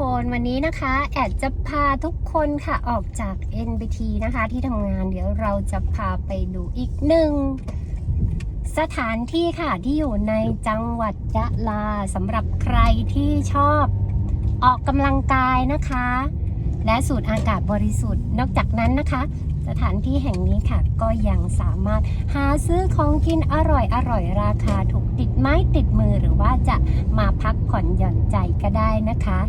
คนวันนี้นะคะแอดจะพาทุกคนค่ะออกจาก NBT นะคะที่ทำงานเดี๋ยวเราจะพาไปดูอีกหนึ่งสถานที่ค่ะที่อยู่ในจังหวัดยะลาสำหรับใครที่ชอบออกกำลังกายนะคะ และสูดอากาศบริสุทธิ์ นอกจากนั้นนะคะ สถานที่แห่งนี้ค่ะ ก็ยังสามารถหาซื้อของกินอร่อยอร่อยราคาถูกติดไม้ติดมือหรือว่าจะมาพักผ่อนหย่อนใจ ก็ได้นะคะ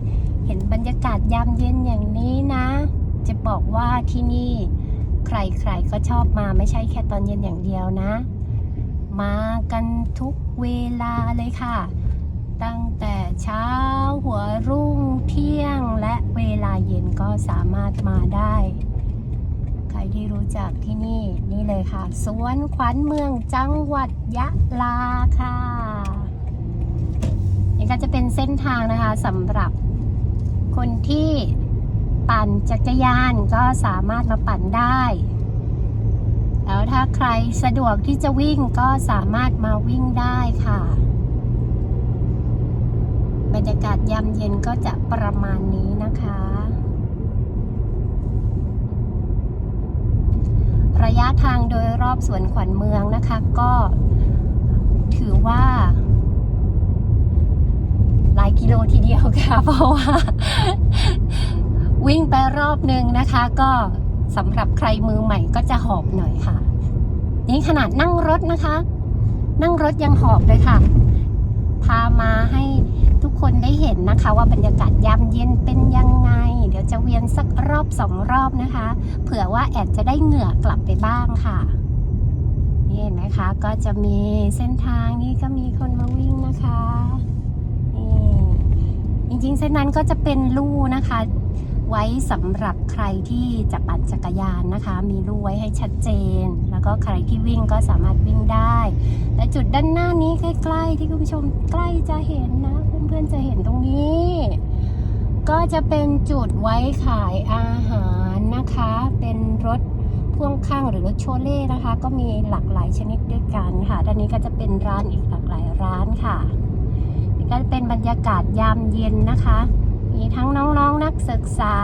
เห็นบรรยากาศยามเย็นอย่างนี้นะ จะบอกว่าที่นี่ใครๆก็ชอบมาไม่ใช่แค่ตอนเย็นอย่างเดียวนะ มากันทุกเวลาเลยค่ะ ตั้งแต่เช้าหัวรุ่งเที่ยงและเวลาเย็นก็สามารถมาได้ ใครที่รู้จักที่นี่นี่เลยค่ะ สวนขวัญเมืองจังหวัดยะลาค่ะนี่ก็จะ เส้นทางนะคะสำหรับคนที่ปั่นจักรยานก็สามารถมาปั่นได้ แล้วถ้าใครสะดวกที่จะวิ่งก็สามารถมาวิ่งได้ค่ะ บรรยากาศยามเย็นก็จะประมาณนี้นะคะ ระยะทางโดยรอบสวนขวัญเมืองนะคะก็ถือว่า หลายกิโลที เพราะว่า วิ่งไปรอบหนึ่งนะคะ ก็สำหรับใครมือใหม่ก็จะหอบหน่อยค่ะ นี่ขนาดนั่งรถนะคะ นั่งรถยังหอบเลยค่ะ พามาให้ทุกคนได้เห็นนะคะ ว่าบรรยากาศยามเย็นเป็นยังไง เดี๋ยวจะเวียนสักรอบสองรอบนะคะ เผื่อว่าแอดจะได้เหงื่อกลับไปบ้างค่ะนี่เห็นไหมคะ ก็จะมีเส้นทางนี้ก็มีคนมาวิ่งนะคะนี่ จริงๆ เส้นนั้นก็จะเป็นลู่นะคะ ไว้สำหรับใครที่จะปั่นจักรยานนะคะ มีลู่ไว้ให้ชัดเจน แล้วก็ใครที่วิ่งก็สามารถวิ่งได้ และจุดด้านหน้านี้ใกล้ๆ ที่คุณผู้ชมใกล้จะเห็นนะ เพื่อนๆจะเห็นตรงนี้ ก็จะเป็นจุดไว้ขายอาหารนะคะ เป็นรถพ่วงข้างหรือรถโชเล่นะคะ ก็มีหลากหลายชนิดด้วยกันค่ะด้านนี้ก็จะเป็นร้านอีกหลากหลายร้านค่ะ ก็เป็นบรรยากาศยามเย็นนะคะ มีทั้งน้องๆนนักศึกษา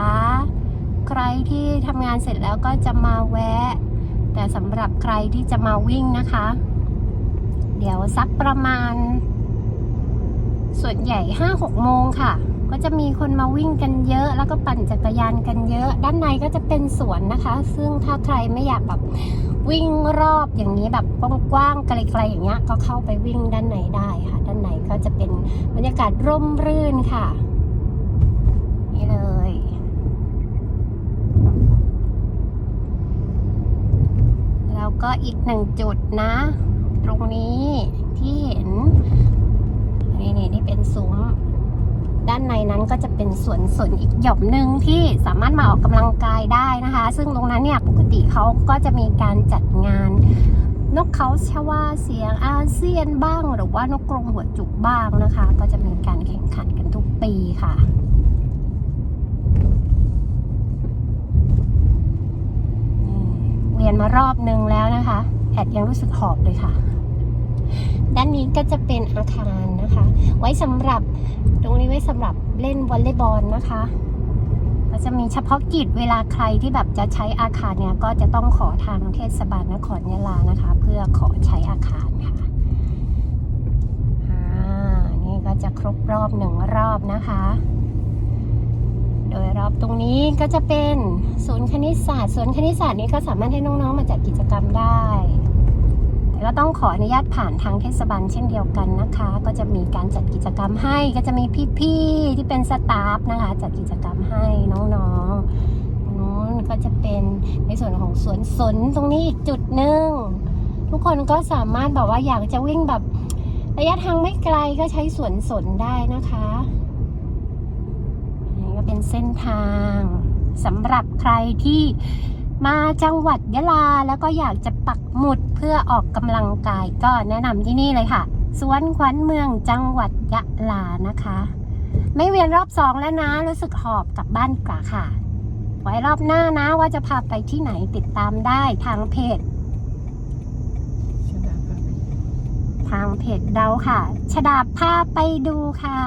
ใครที่ทำงานเสร็จแล้วก็จะมาแวะ แต่สำหรับใครที่จะมาวิ่งนะคะ เดี๋ยวสักประมาณ ส่วนใหญ่ 5-6 โมงค่ะ ก็จะมีคนมาวิ่งกันเยอะ แล้วก็ปั่นจักรยานกันเยอะ ด้านในก็จะเป็นสวนนะคะ ซึ่งถ้าใครไม่อยากแบบวิ่งรอบอย่างนี้แบบกว้างๆไกลๆอย่างเงี้ยก็เข้าไปวิ่งด้านในได้ค่ะ ก็จะเป็นบรรยากาศร่มรื่นค่ะ นี่เลย แล้วก็อีกหนึ่งจุดนะ ตรงนี้ที่เห็น นี่นี่นี่เป็นซุ้มด้านในนั้นก็จะเป็นสวนสนอีกหย่อมหนึ่งที่สามารถมาออกกำลังกายได้นะคะ ซึ่งตรงนั้นเนี่ยปกติเขาก็จะมีการจัดงาน นกเขาชวาเสียงอาเซียนบ้าง หรือว่านกกรงหัวจุกบ้างนะคะ ก็จะมีการแข่งขันกันทุกปีค่ะเวียนมารอบนึงแล้วนะคะแอดยังรู้สึกหอบเลยค่ะ ด้านนี้ก็จะเป็นอาคารนะคะ ไว้สำหรับตรงนี้ไว้สำหรับเล่นวอลเลย์บอลนะคะ ก็จะมีเฉพาะกิจเวลาใครที่แบบจะใช้อาคารเนี่ยก็จะต้องขอทางเทศบาลนครยะลานะคะ เพื่อขอใช้อาคารค่ะอ่านี่ก็จะครบรอบหนึ่งรอบนะคะ โดยรอบตรงนี้ก็จะเป็นศูนย์คณิตศาสตร์ศูนย์คณิตศาสตร์นี้ก็สามารถให้น้องๆมาจัดกิจกรรมได้ ก็ต้องขออนุญาตผ่านทางเทศบาลเช่นเดียวกันนะคะ ก็จะมีการจัดกิจกรรมให้ ก็จะมีพี่ๆที่เป็นสตาฟนะคะ จัดกิจกรรมให้น้องๆนู้นก็จะเป็นในส่วนของสวนสนตรงนี้อีกจุดหนึ่งทุกคนก็สามารถแบบว่าอยากจะวิ่งแบบระยะทางไม่ไกลก็ใช้สวนสนได้นะคะนี่ก็เป็นเส้นทางสำหรับใครที่ มาจังหวัดยะลาแล้วก็อยากจะปักหมุดเพื่อออกกำลังกายก็แนะนำที่นี่เลยค่ะ สวนขวัญเมืองจังหวัดยะลานะคะ ไม่เวียนรอบสองแล้วนะ รู้สึกหอบกลับบ้านกว่าค่ะ ไว้รอบหน้านะว่าจะพาไปที่ไหนติดตามได้ทางเพจ ทางเพจเราค่ะ ชดาพาไปดูค่ะ